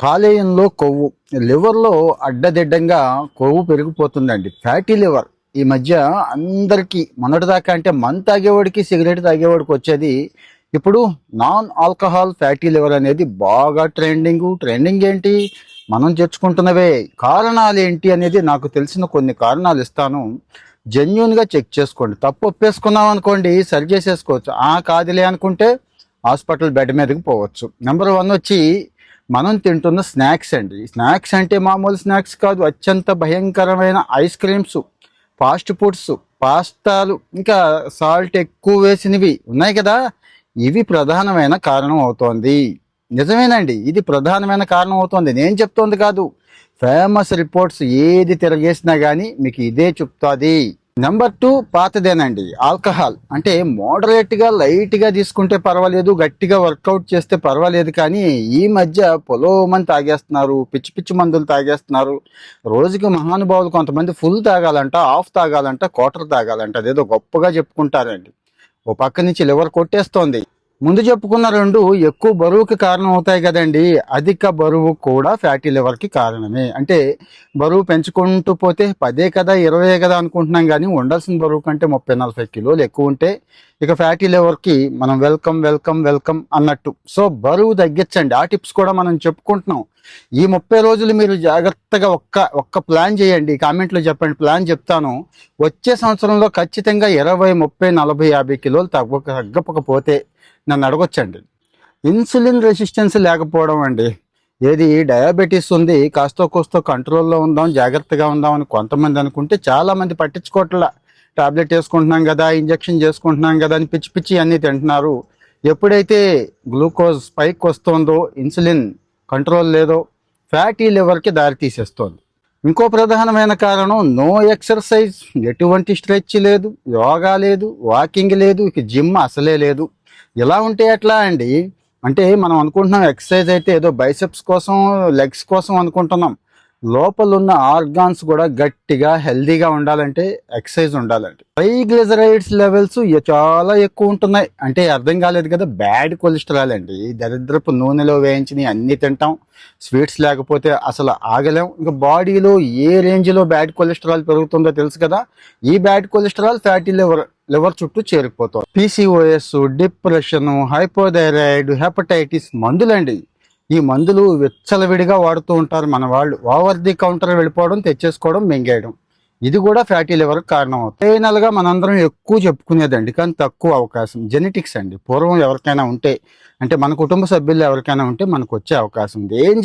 కాలేయంలో కొవ్వు లివర్లో అడ్డదిడ్డంగా కొవ్వు పెరిగిపోతుందండి. Fatty liver. ఈ మధ్య అందరికీ మొన్నటిదాకా అంటే మందు తాగేవాడికి సిగరెట్ తాగేవాడికి వచ్చేది ఇప్పుడు నాన్ ఆల్కహాల్ ఫ్యాటీ లివర్ అనేది బాగా ట్రెండింగ్. ట్రెండింగ్ ఏంటి? మనం తెచ్చుకుంటున్నవే. కారణాలు ఏంటి అనేది నాకు తెలిసిన కొన్ని కారణాలు ఇస్తాను. జెన్యున్గా చెక్ చేసుకోండి. తప్పు ఒప్పేసుకున్నాం అనుకోండి సరి చేసేసుకోవచ్చు. ఆ కాదులే అనుకుంటే హాస్పిటల్ బెడ్ మీదకి పోవచ్చు. నెంబర్ వన్ వచ్చి మనం తింటున్న స్నాక్స్ అండి. స్నాక్స్ అంటే మామూలు స్నాక్స్ కాదు అత్యంత భయంకరమైన ఐస్ క్రీమ్స్ ఫాస్ట్ ఫుడ్స్ పాస్తాలు ఇంకా సాల్ట్ ఎక్కువ వేసినవి ఉన్నాయి కదా? ఇవి ప్రధానమైన కారణం అవుతోంది. నిజమేనండి ఇది ప్రధానమైన కారణం అవుతోంది. నేను చెప్తోంది కాదు ఫేమస్ రిపోర్ట్స్ ఏది తిరగేసినా కానీ మీకు ఇదే చెప్తుంది. Number two పాతదేనండి. ఆల్కహాల్ అంటే మోడరేట్గా లైట్గా తీసుకుంటే పర్వాలేదు గట్టిగా వర్కౌట్ చేస్తే పర్వాలేదు కానీ ఈ మధ్య పొలోమని తాగేస్తున్నారు పిచ్చి పిచ్చి మందులు తాగేస్తున్నారు. రోజుకి మహానుభావులు కొంతమంది ఫుల్ తాగాలంట హాఫ్ తాగాలంట క్వార్టర్ తాగాలంట అదేదో గొప్పగా చెప్పుకుంటారండి. ఓ పక్క నుంచి లివర్ కొట్టేస్తోంది. ముందు చెప్పుకున్న రెండు ఎక్కువ బరువుకి కారణం అవుతాయి కదండి. అధిక బరువు కూడా ఫ్యాటీ లివర్కి కారణమే. అంటే బరువు పెంచుకుంటూ పోతే పదే కదా ఇరవై కదా అనుకుంటున్నాం కానీ ఉండాల్సిన బరువు కంటే ముప్పై నలభై కిలోలు ఎక్కువ ఉంటే ఇక ఫ్యాటీ లివర్కి మనం వెల్కమ్ వెల్కమ్ వెల్కమ్ అన్నట్టు. సో బరువు తగ్గించండి. ఆ టిప్స్ కూడా మనం చెప్పుకుంటున్నాం. ఈ ముప్పై రోజులు మీరు జాగ్రత్తగా ఒక్క ఒక్క ప్లాన్ చేయండి. కామెంట్లో చెప్పండి. ప్లాన్ చెప్తాను. వచ్చే సంవత్సరంలో ఖచ్చితంగా ఇరవై ముప్పై నలభై యాభై కిలోలు తగ్గక తగ్గకపోతే నన్ను అడగొచ్చండి. ఇన్సులిన్ రెసిస్టెన్స్ లేకపోవడం అండి. ఏది డయాబెటీస్ ఉంది. కాస్తో కోస్తో కంట్రోల్లో ఉందాం జాగ్రత్తగా ఉందాం అని కొంతమంది అనుకుంటే చాలామంది పట్టించుకోవట్లా. టాబ్లెట్ వేసుకుంటున్నాం కదా ఇంజెక్షన్ చేసుకుంటున్నాం కదా అని పిచ్చి పిచ్చి అన్నీ తింటున్నారు. ఎప్పుడైతే గ్లూకోజ్ స్పైక్ వస్తుందో ఇన్సులిన్ కంట్రోల్ లేదో ఫ్యాటీ లివర్కి దారి తీసేస్తుంది. ఇంకో ప్రధానమైన కారణం నో ఎక్సర్సైజ్. ఎటువంటి స్ట్రెచ్ లేదు యోగా లేదు వాకింగ్ లేదు ఇక జిమ్ అసలే లేదు. ఇలా ఉంటే ఎట్లా అండి? అంటే మనం అనుకుంటున్నాం ఎక్సర్సైజ్ అయితే ఏదో బైసెప్స్ కోసం లెగ్స్ కోసం అనుకుంటున్నాం. లోపలున్న ఆర్గాన్స్ కూడా గట్టిగా హెల్దీగా ఉండాలంటే ఎక్సర్సైజ్ ఉండాలంటే ట్రైగ్లిజరైడ్స్ లెవెల్స్ చాలా ఎక్కువ ఉంటున్నాయి. అంటే అర్థం కాలేదు కదా బ్యాడ్ కొలెస్ట్రాల్ అండి. దరిద్రపు నూనెలో వేయించినవి అన్ని తింటాం. స్వీట్స్ లేకపోతే అసలు ఆగలేం. ఇంకా బాడీలో ఏ రేంజ్లో బ్యాడ్ కొలెస్ట్రాల్ పెరుగుతుందో తెలుసు కదా ఈ bad cholesterol fatty liver liver చుట్టూ చేరిపోతాం పీసీఓఎస్ డిప్రెషన్ హైపోథైరాయిడ్ హెపటైటిస్ మందులండి. ఈ మందులు విచ్చలవిడిగా వాడుతూ ఉంటారు మన వాళ్ళు. ఓవర్ ది కౌంటర్ వెళ్ళిపోవడం తెచ్చేసుకోవడం మింగేయడం. ఇది కూడా ఫ్యాటీ లివర్ కారణం అవుతుంది ఫైనల్గా మనందరం ఎక్కువ చెప్పుకునేదండి కానీ తక్కువ అవకాశం. జెనెటిక్స్ అండి. పూర్వం ఎవరికైనా ఉంటే అంటే మన కుటుంబ సభ్యులు ఎవరికైనా ఉంటే మనకు వచ్చే అవకాశం ఉంది. ఏం